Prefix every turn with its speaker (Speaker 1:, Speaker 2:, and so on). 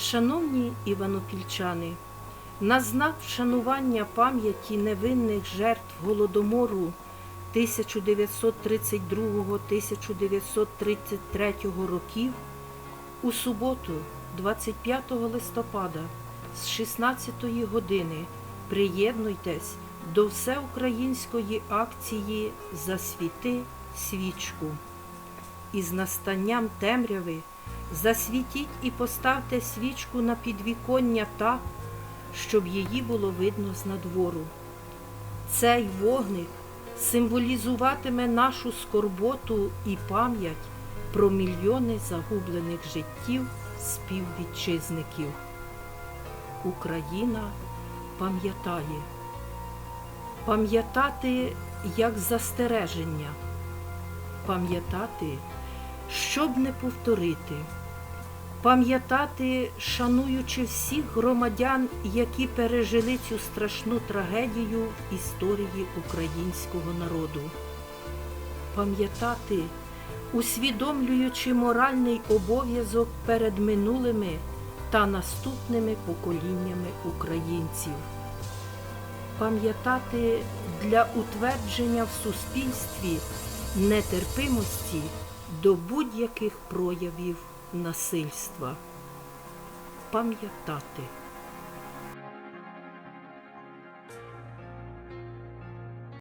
Speaker 1: Шановні іванопільчани, на знак вшанування пам'яті невинних жертв Голодомору 1932-1933 років у суботу, 25 листопада з 16 години приєднуйтесь до всеукраїнської акції Засвіти свічку. Із настанням темряви засвітіть і поставте свічку на підвіконня так, щоб її було видно з надвору. Цей вогник символізуватиме нашу скорботу і пам'ять про мільйони загублених життів співвітчизників. Україна пам'ятає. Пам'ятати як застереження, пам'ятати, щоб не повторити, пам'ятати, шануючи всіх громадян, які пережили цю страшну трагедію історії українського народу, пам'ятати, усвідомлюючи моральний обов'язок перед минулими та наступними поколіннями українців. Пам'ятати для утвердження в суспільстві нетерпимості до будь-яких проявів насильства. Пам'ятати.